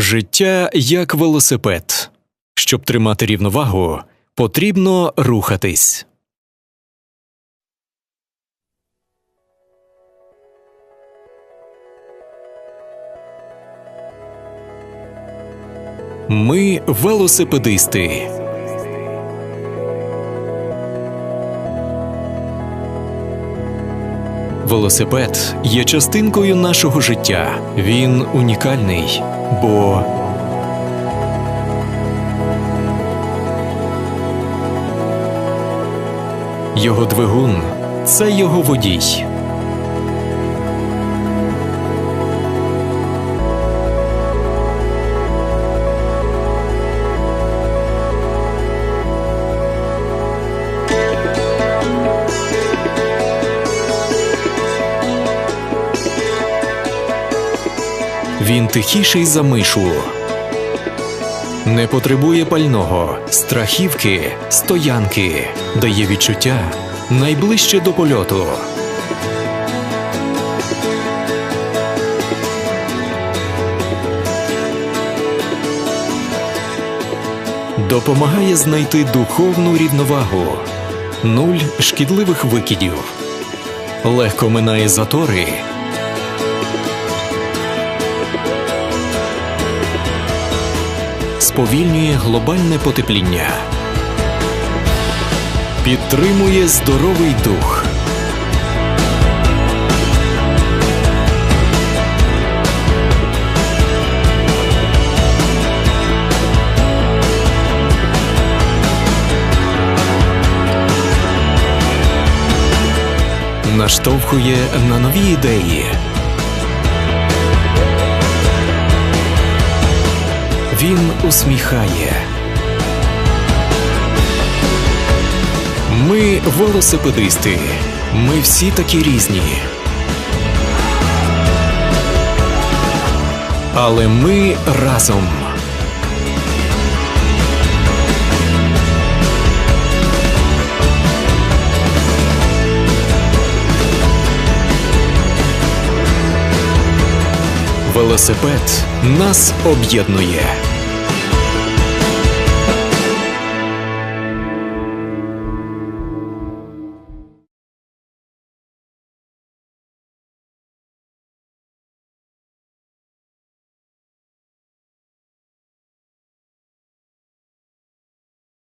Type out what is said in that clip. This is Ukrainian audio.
Життя як велосипед. Щоб тримати рівновагу, потрібно рухатись. Ми велосипедисти. Велосипед є частинкою нашого життя. Він унікальний, бо його двигун це його водій. Він тихіший за мишу. Не потребує пального, страхівки, стоянки, дає відчуття найближче до польоту. Допомагає знайти духовну рівновагу, нуль шкідливих викидів, легко минає затори. Сповільнює глобальне потепління, підтримує здоровий дух. Наштовхує на нові ідеї. Він усміхає. Ми велосипедисти. Ми всі такі різні. Але ми разом. Велосипед нас об'єднує.